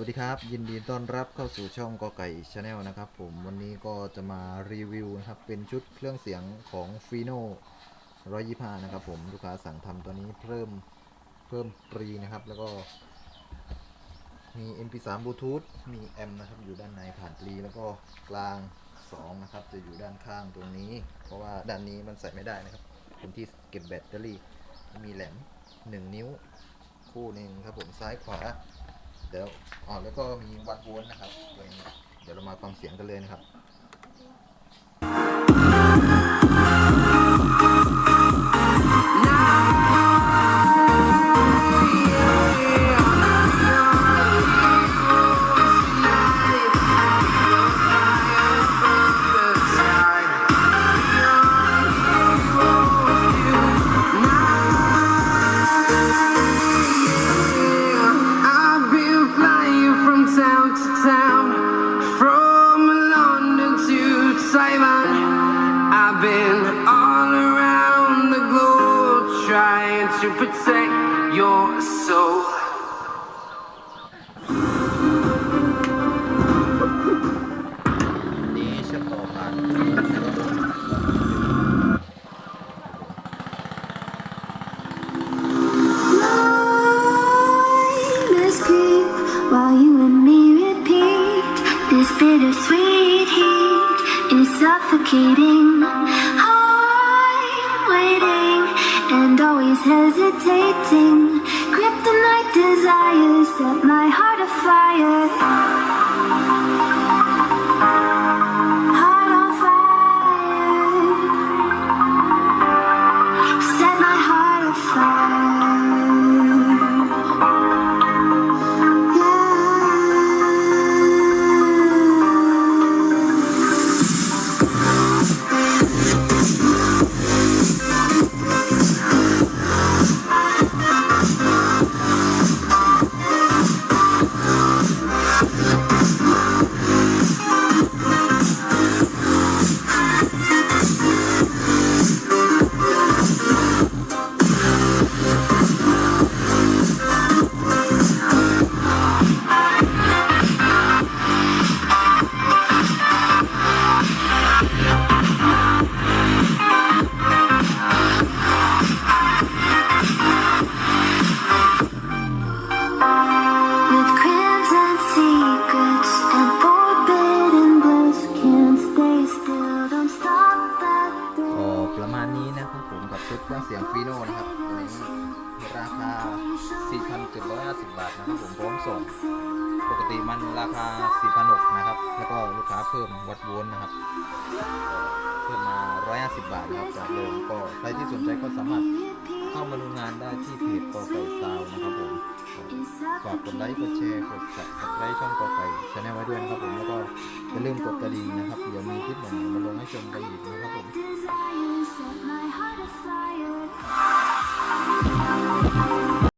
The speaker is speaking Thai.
วัสดีครับ ยินดีต้อนรับเข้าสู่ช่องกอไก่ชาแนลนะครับผมวันนี้ก็จะมารีวิวนะครับ เป็นชุดเครื่องเสียงของ f i n o 125นะครับผมลูกค้าสั่งทำตัวนี้เพิ่มเพิ่มปรีนะครับ แล้วก็มี MP3 Bluetooth มีแอมนะครับ อยู่ด้านในผ่านปรีแล้วก็กลาง 2 นะครับ จะอยู่ด้านข้างตรงนี้ เพราะว่าด้านนี้มันใส่ไม่ได้นะครับเป็นที่เก็บแบตเตอรี่ มีแหลม 1 นิ้ว คู่หนึ่งครับผมซ้ายขวา เดี๋ยวอ๋อแล้วก็มีวัดวนนะครับตัวนี้เดี๋ยวเรามาฟังเสียงกันเลยนะครับ trying to protect your soul. อันนี้เชื่อมต่อผ่าน Let's keep while you and me repeat. This bittersweet heat is suffocating. Hesitating. Kryptonite desires set my heart afire. รื่องเสียงฟีโน่นะครับตัวนี้ราคา 4,750 บาทนะครับผมพร้อมส่ง ปกติมันราคา 4,600นะครับ แล้วก็ลูกค้าเพิ่มวัดโวลต์นะครับ เพิ่มมา 150 บาทนะครับจากเดิมก็ใครที่สนใจก็สามารถเข้ามาดูงานได้ที่เพจกอไก่ซาวนะครับผมฝากกดไลค์กดแชร์กด subscribe ช่องกอไก่ชาแนลไว้ด้วยนะครับผมแล้วก็อย่าลืมกดกระดิ่งนะครับเดี๋ยวมีคลิปใหม่ๆมาลงให้ชมกันอีกนะครับ